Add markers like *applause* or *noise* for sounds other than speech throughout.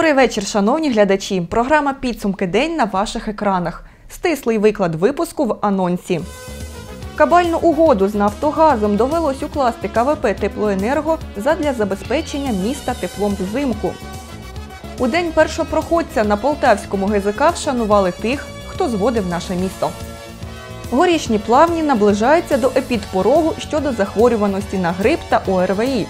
Добрий вечір, шановні глядачі. Програма Підсумки день на ваших екранах. Стислий виклад випуску в анонсі. Кабальну угоду з Нафтогазом довелось укласти КВП Теплоенерго задля забезпечення міста теплом взимку. У день першопроходця на Полтавському ГЗК вшанували тих, хто зводив наше місто. Горішні плавні наближаються до епідпорогу щодо захворюваності на грип та ОРВІ.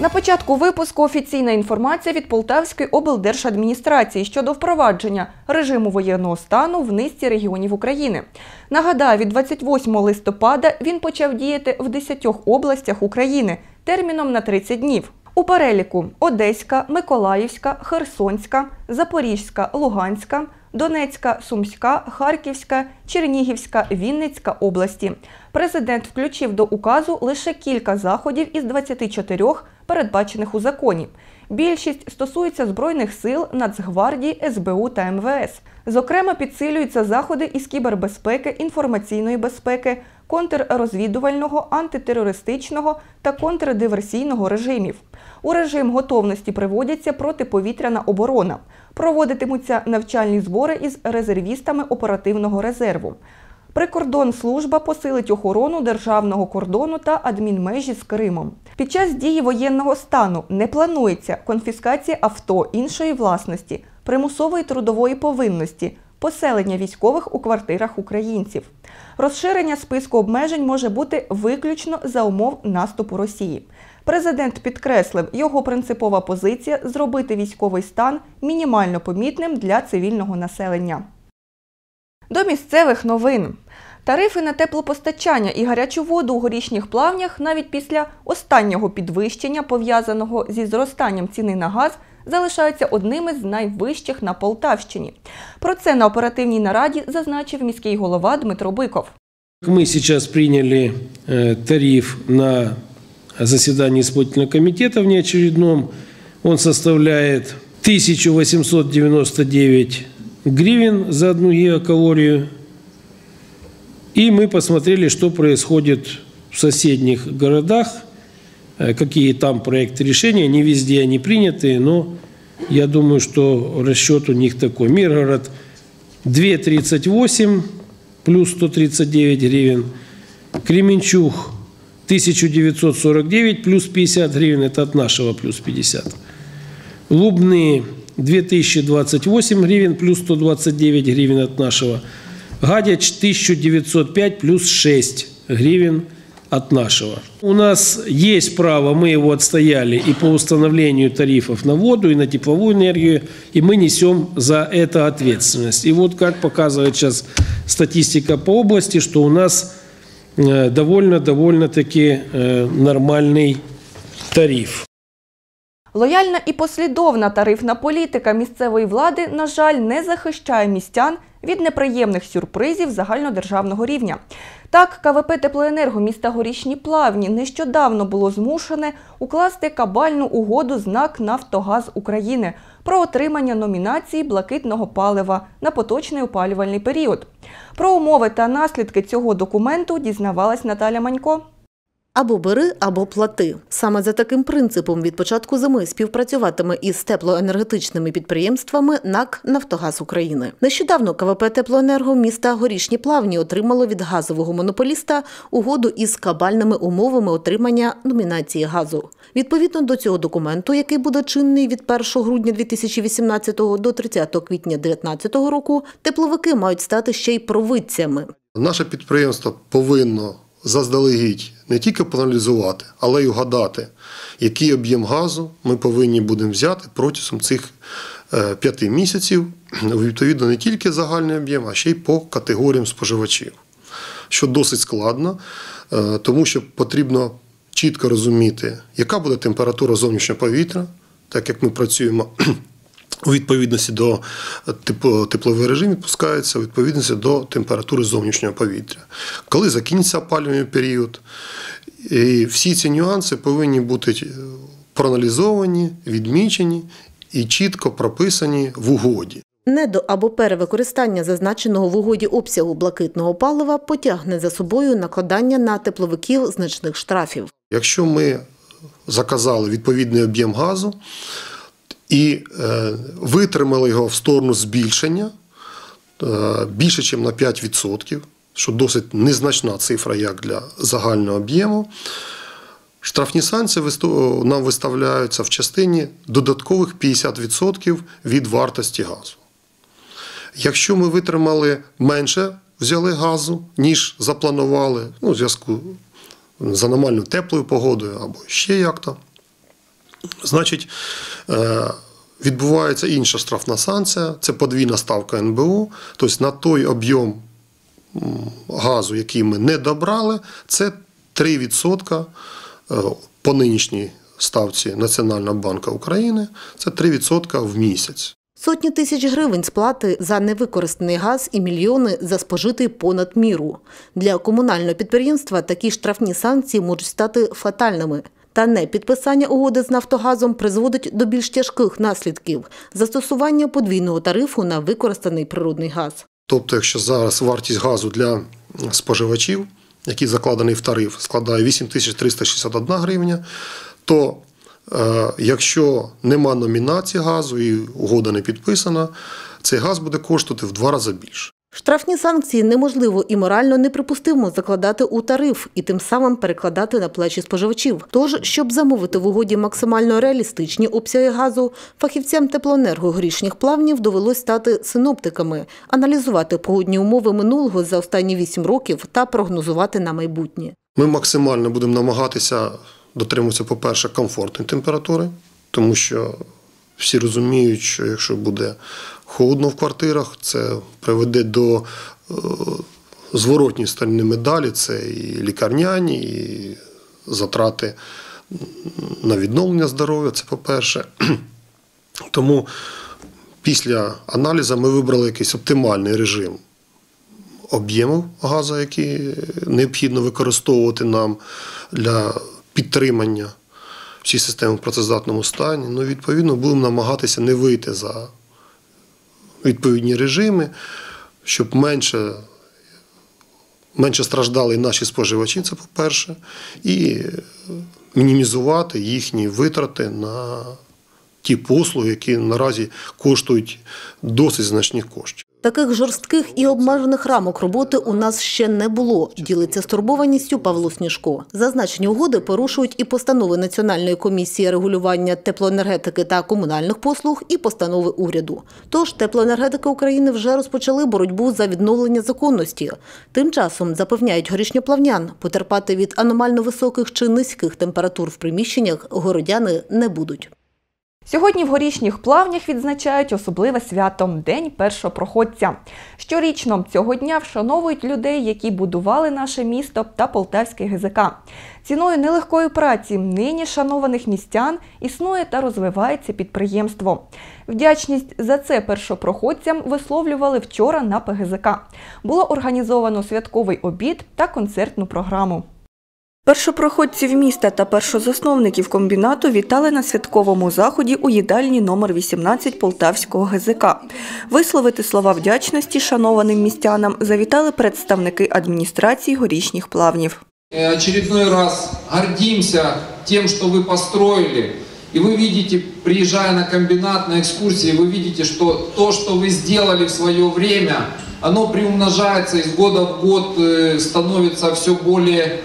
На початку випуску офіційна інформація від Полтавської облдержадміністрації щодо впровадження режиму воєнного стану в низці регіонів України. Нагадаю, від 28 листопада він почав діяти в 10 областях України терміном на 30 днів. У переліку Одеська, Миколаївська, Херсонська, Запорізька, Луганська, Донецька, Сумська, Харківська, Чернігівська, Вінницька області. Президент включив до указу лише кілька заходів із 24 передбачених у законі. Більшість стосується Збройних сил, Нацгвардії, СБУ та МВС. Зокрема, підсилюються заходи із кібербезпеки, інформаційної безпеки, контррозвідувального, антитерористичного та контрдиверсійного режимів. У режим готовності приводяться протиповітряна оборона. Проводитимуться навчальні збори із резервістами оперативного резерву. Прикордонслужба посилить охорону державного кордону та адмінмежі з Кримом. Під час дії воєнного стану не планується конфіскація авто іншої власності, примусової трудової повинності, поселення військових у квартирах українців. Розширення списку обмежень може бути виключно за умов наступу Росії. Президент підкреслив, його принципова позиція зробити військовий стан мінімально помітним для цивільного населення. До місцевих новин. Тарифи на теплопостачання і гарячу воду у горішніх плавнях навіть після останнього підвищення, пов'язаного зі зростанням ціни на газ, залишаються одними з найвищих на Полтавщині. Про це на оперативній нараді зазначив міський голова Дмитро Биков. Мы сейчас приняли э, тариф на заседании исполнительного комитета внеочередном. Он составляет 1899 гривен за одну гигакалорию. И мы посмотрели, что происходит в соседних городах, э, какие там проекты решения. Не везде они приняты, но я думаю, что расчет у них такой. Миргород 2,38 плюс 139 гривен. Кременчуг 1949 плюс 50 гривен, это от нашего плюс 50. Лубны 2028 гривен плюс 129 гривен от нашего. Гадяч 1905 плюс 6 гривен от нашего. У нас есть право, мы его отстояли и по установлению тарифов на воду, и на тепловую энергию, и мы несем за это ответственность. И вот как показывает сейчас статистика по области, что у нас э, довольно-довольно-таки э, нормальный тариф. Лояльна і послідовна тарифна політика місцевої влади, на жаль, не захищає містян від неприємних сюрпризів загальнодержавного рівня. Так, КВП Теплоенерго міста Горішні Плавні нещодавно було змушене укласти кабальну угоду з НАК Нафтогаз України про отримання номінації блакитного палива на поточний опалювальний період. Про умови та наслідки цього документу дізнавалась Наталя Манько. Або бери, або плати. Саме за таким принципом від початку зими співпрацюватиме із теплоенергетичними підприємствами НАК Нафтогаз України. Нещодавно КВП Теплоенерго міста Горішні Плавні отримало від газового монополіста угоду із кабальними умовами отримання номінації газу. Відповідно до цього документу, який буде чинний від 1 грудня 2018 до 30 квітня 2019 року, тепловики мають стати ще й провидцями. Наше підприємство повинно заздалегідь не тільки проаналізувати, але й угадати, який об'єм газу ми повинні будемо взяти протягом цих е, п'яти місяців, відповідно не тільки загальний об'єм, а ще й по категоріям споживачів, що досить складно, е, тому що потрібно чітко розуміти, яка буде температура зовнішнього повітря, так як ми працюємо. У відповідності до типу, тепловий режим відпускається у відповідності до температури зовнішнього повітря. Коли закінчиться опалювальний період, і всі ці нюанси повинні бути проаналізовані, відмічені і чітко прописані в угоді. Недо або перевикористання зазначеного в угоді обсягу блакитного палива потягне за собою накладання на тепловиків значних штрафів. Якщо ми заказали відповідний об'єм газу, і е, витримали його в сторону збільшення е, більше, ніж на 5%, що досить незначна цифра як для загального об'єму. Штрафні санкції нам виставляються в частині додаткових 50% від вартості газу. Якщо ми витримали менше, взяли газу, ніж запланували, ну, в зв'язку з аномально теплою погодою або ще як-то, значить, е, відбувається інша штрафна санкція, це подвійна ставка НБУ, тобто на той об'єм газу, який ми не добрали, це 3% е, по нинішній ставці Національного банку України, це 3% в місяць. Сотні тисяч гривень сплати за невикористаний газ і мільйони за спожитий понад міру. Для комунального підприємства такі штрафні санкції можуть стати фатальними. Та не підписання угоди з Нафтогазом призводить до більш тяжких наслідків застосування подвійного тарифу на використаний природний газ. Тобто, якщо зараз вартість газу для споживачів, який закладений в тариф, складає 8361 гривня, то е, якщо нема номінації газу і угода не підписана, цей газ буде коштувати в два рази більше. Штрафні санкції неможливо і морально неприпустимо закладати у тариф і тим самим перекладати на плечі споживачів. Тож, щоб замовити в угоді максимально реалістичні обсяги газу, фахівцям теплоенерго горішніх плавнів довелось стати синоптиками, аналізувати погодні умови минулого за останні вісім років та прогнозувати на майбутнє. Ми максимально будемо намагатися дотримуватися, по-перше, комфортної температури, тому що всі розуміють, що якщо буде холодно в квартирах, це приведе до е, зворотньої сторони медалі, це і лікарняні, і затрати на відновлення здоров'я, це по-перше. *clears throat* Тому після аналізу ми вибрали якийсь оптимальний режим об'ємів газу, які необхідно використовувати нам для підтримання всієї системи в працездатному стані. Ну, відповідно, будемо намагатися не вийти за відповідні режими, щоб менше, менше страждали наші споживачі, це по-перше, і мінімізувати їхні витрати на ті послуги, які наразі коштують досить значних коштів. Таких жорстких і обмежених рамок роботи у нас ще не було. Ділиться стурбованістю Павло Сніжко. Зазначені угоди порушують і постанови Національної комісії регулювання теплоенергетики та комунальних послуг, і постанови уряду. Тож теплоенергетики України вже розпочали боротьбу за відновлення законності. Тим часом запевняють горішньоплавнян, потерпати від аномально високих чи низьких температур в приміщеннях городяни не будуть. Сьогодні в горішніх плавнях відзначають особливе свято День першопроходця. Щорічно цього дня вшановують людей, які будували наше місто та Полтавський ГЗК. Ціною нелегкої праці нині шанованих містян існує та розвивається підприємство. Вдячність за це першопроходцям висловлювали вчора на ПГЗК. Було організовано святковий обід та концертну програму. Першопроходців міста та першозасновників комбінату вітали на святковому заході у їдальні номер 18 Полтавського ГЗК. Висловити слова вдячності шанованим містянам завітали представники адміністрації горішніх плавнів. Э, очередной раз гордимся тем, что вы построили. И вы видите, приезжая на комбинат, на экскурсии, вы видите, что то, что вы сделали в свое время, оно приумножается из года в год, э, становится все более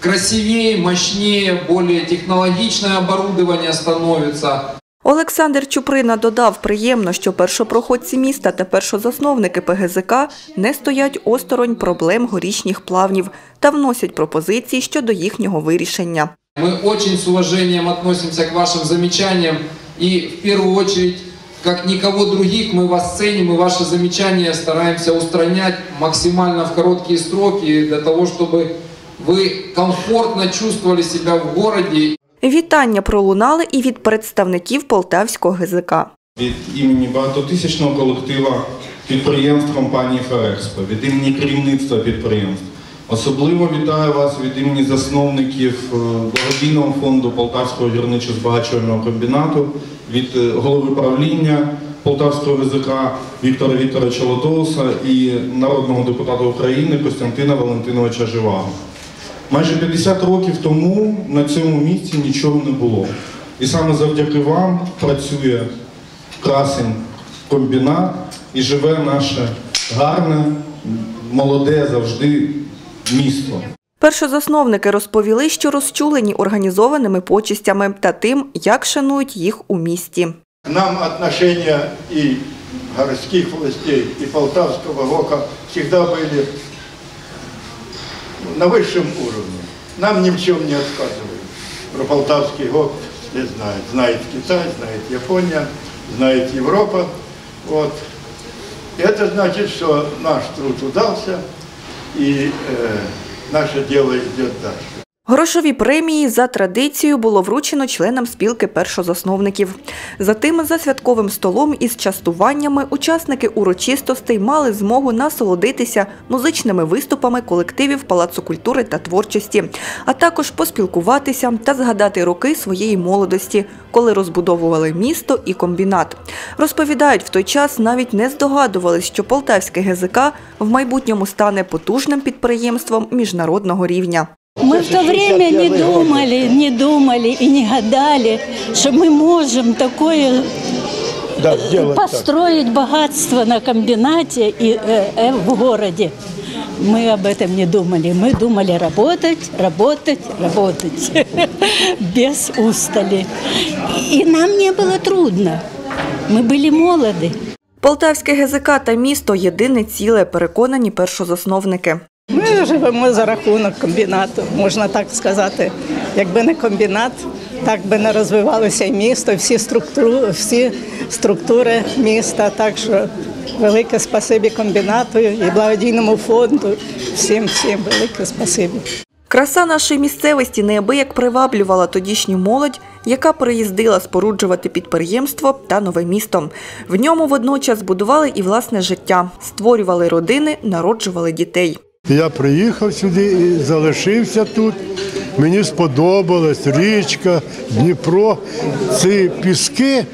красивее, мощнее, более технологичное оборудование становится. Олександр Чуприна додав, приємно, що першопроходці міста та першозасновники ПГЗК не стоять осторонь проблем горішніх плавнів та вносять пропозиції щодо їхнього вирішення. Мы очень с уважением относимся к вашим замечаниям и в первую очередь, как никого других, мы вас ценим и ваши замечания стараемся устранять максимально в короткие сроки для того, чтобы вы комфортно чувствовали себя в городе Вітання пролунали і від представників Полтавського ГЗК. від імені багатотисячного колектива підприємств компанії Ферекспо, від імені керівництва підприємств. Особливо вітаю вас від імені засновників е, благодійного фонду Полтавського гірничо-збагачувального комбінату, від е, голови правління Полтавського ГЗК Віктора Вікторовича Лотоуса і народного депутата України Костянтина Валентиновича Живаго. Майже 50 років тому на цьому місці нічого не було. І саме завдяки вам працює красень комбінат і живе наше гарне, молоде завжди місто. Першозасновники розповіли, що розчулені організованими почистями та тим, як шанують їх у місті. Нам отношения и городских властей, и Полтавского ГОКа всегда были на высшем уровне. Нам ни в чем не отказывают. Про Полтавский ГОК все знают. Знает Китай, знает Япония, знает Европа. Вот. Это значит, что наш труд удался, и э, наше дело идет дальше. Грошові премії за традицією було вручено членам спілки першозасновників. Затим за святковим столом із частуваннями учасники урочистостей мали змогу насолодитися музичними виступами колективів Палацу культури та творчості, а також поспілкуватися та згадати роки своєї молодості, коли розбудовували місто і комбінат. Розповідають, в той час навіть не здогадувались, що полтавське ГЗК в майбутньому стане потужним підприємством міжнародного рівня. Мы в то время не думали, не думали и не гадали, что мы можем такое Да, делать так. построить богатство на комбинате и э, э, в городе. Мы об этом не думали. Мы думали работать, работать, работать *laughs* без устали. И нам не было трудно. Мы были молоды. Полтавське ГЗК та місто єдине ціле, переконані першозасновники. Ми живемо за рахунок комбінату, можна так сказати. Якби не комбінат, так би не розвивалося і місто, всі структури, всі структури міста. Так що велике спасибі комбінату і благодійному фонду. Всім, всім велике спасибі. Краса нашої місцевості неабияк приваблювала тодішню молодь, яка приїздила споруджувати підприємство та нове місто. В ньому водночас будували і власне життя, створювали родини, народжували дітей. Я приїхав сюди і залишився тут. Мені сподобалась річка, Дніпро. Ці піски, е,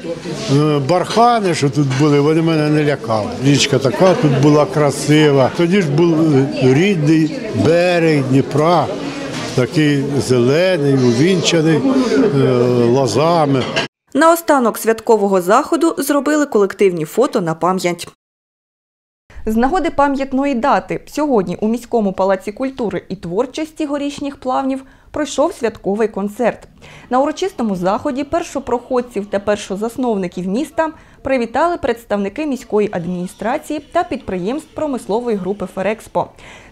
бархани, що тут були, вони мене не лякали. Річка така тут була красива. Тоді ж був е, рідний берег Дніпра, такий зелений, увінчаний е, лозами. Наостанок святкового заходу зробили колективні фото на пам'ять. З нагоди пам'ятної дати сьогодні у міському палаці культури і творчості горішніх плавнів пройшов святковий концерт. На урочистому заході першопроходців та першозасновників міста привітали представники міської адміністрації та підприємств промислової групи Ферекспо.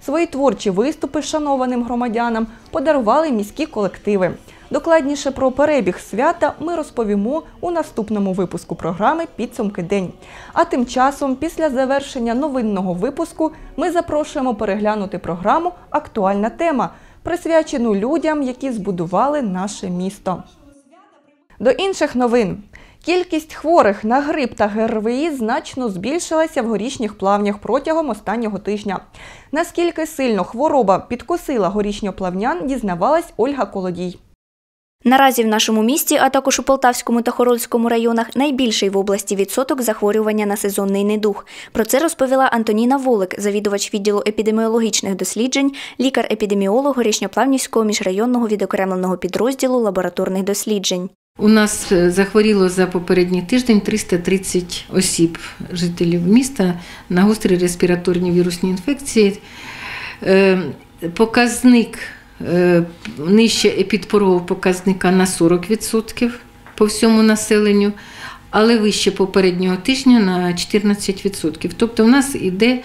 Свої творчі виступи шанованим громадянам подарували міські колективи. Докладніше про перебіг свята ми розповімо у наступному випуску програми Підсумки день. А тим часом, після завершення новинного випуску, ми запрошуємо переглянути програму Актуальна тема, присвячену людям, які збудували наше місто. До інших новин. Кількість хворих на грип та ГРВІ значно збільшилася в горішніх плавнях протягом останнього тижня. Наскільки сильно хвороба підкосила горішньоплавнян, дізнавалась Ольга Колодій. Наразі в нашому місті, а також у Полтавському та Хорольському районах, найбільший в області відсоток захворювання на сезонний недух. Про це розповіла Антоніна Волик, завідувач відділу епідеміологічних досліджень, лікар-епідеміолог Горішньоплавнівського міжрайонного відокремленого підрозділу лабораторних досліджень. У нас е, захворіло за попередній тиждень 330 осіб, жителів міста на гострі респіраторні вірусні інфекції. Е, Показник нижче епідпорового показника на 40% по всьому населенню, але вище попереднього тижня на 14%. Тобто, в нас йде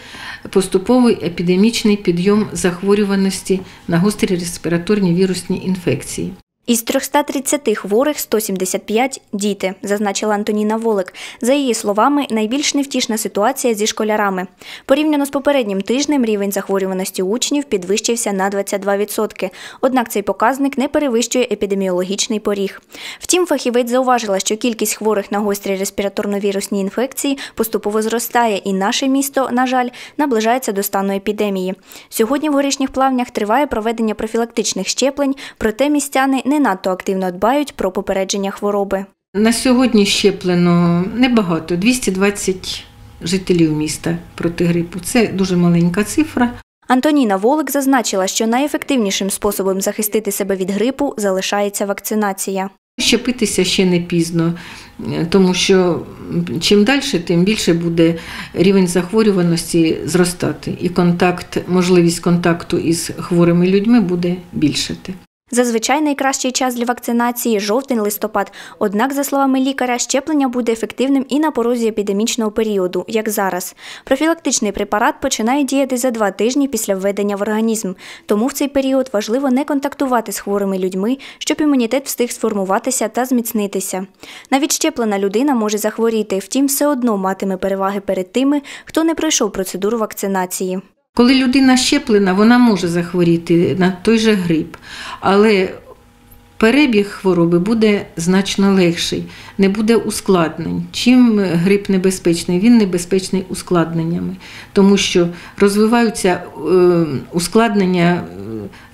поступовий епідемічний підйом захворюваності на гострі респіраторні вірусні інфекції. Із 330 хворих 175 – діти, зазначила Антоніна Волик. За її словами, найбільш невтішна ситуація зі школярами. Порівняно з попереднім тижнем рівень захворюваності учнів підвищився на 22%. Однак цей показник не перевищує епідеміологічний поріг. Втім, фахівець зауважила, що кількість хворих на гострі респіраторно-вірусні інфекції поступово зростає, і наше місто, на жаль, наближається до стану епідемії. Сьогодні в горішніх плавнях триває проведення профілактичних щеплень, проте містяни не надто активно дбають про попередження хвороби. На сьогодні щеплено небагато 220 жителів міста проти грипу. Це дуже маленька цифра. Антоніна Волик зазначила, що найефективнішим способом захистити себе від грипу залишається вакцинація. Щепитися ще не пізно, тому що чим далі, тим більше буде рівень захворюваності зростати, і контакт, можливість контакту із хворими людьми буде більшати. Зазвичай найкращий час для вакцинації жовтень-листопад. Однак, за словами лікаря, щеплення буде ефективним і на порозі епідемічного періоду, як зараз. Профілактичний препарат починає діяти за два тижні після введення в організм. Тому в цей період важливо не контактувати з хворими людьми, щоб імунітет встиг сформуватися та зміцнитися. Навіть щеплена людина може захворіти, втім, все одно матиме переваги перед тими, хто не пройшов процедуру вакцинації. Коли людина щеплена, вона може захворіти на той же грип, але перебіг хвороби буде значно легший, не буде ускладнень. Чим грип небезпечний? Він небезпечний ускладненнями, тому що розвиваються е, ускладнення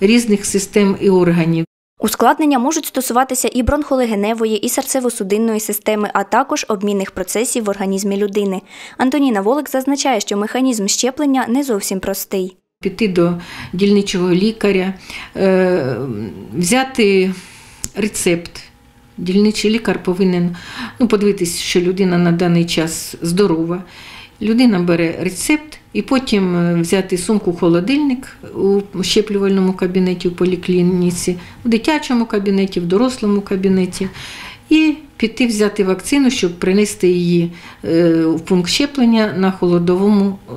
е, різних систем і органів. Ускладнення можуть стосуватися і бронхолегеневої, і серцево-судинної системи, а також обмінних процесів в організмі людини. Антоніна Волик зазначає, що механізм щеплення не зовсім простий. Піти до дільничого лікаря, е, взяти рецепт. Дільничий лікар повинен ну, подивитись, що людина на даний час здорова. Людина бере рецепт і потім е, взяти сумку-холодильник у щеплювальному кабінеті, у поліклініці, в дитячому кабінеті, в дорослому кабінеті. І піти взяти вакцину, щоб принести її е, в пункт щеплення на холодовому е,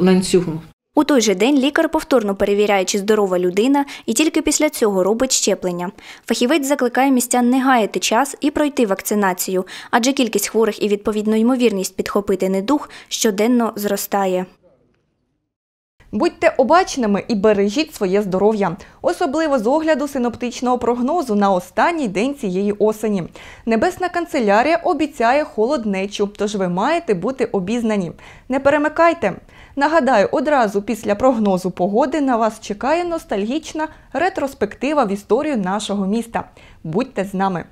ланцюгу. У той же день лікар повторно перевіряє, чи здорова людина, і тільки після цього робить щеплення. Фахівець закликає містян не гаяти час і пройти вакцинацію, адже кількість хворих і відповідно ймовірність підхопити недух щоденно зростає. Будьте обачними і бережіть своє здоров'я, особливо з огляду синоптичного прогнозу на останній день цієї осені. Небесна канцелярія обіцяє холоднечу, тож ви маєте бути обізнані. Не перемикайте. Нагадаю, одразу після прогнозу погоди на вас чекає ностальгічна ретроспектива в історію нашого міста. Будьте з нами!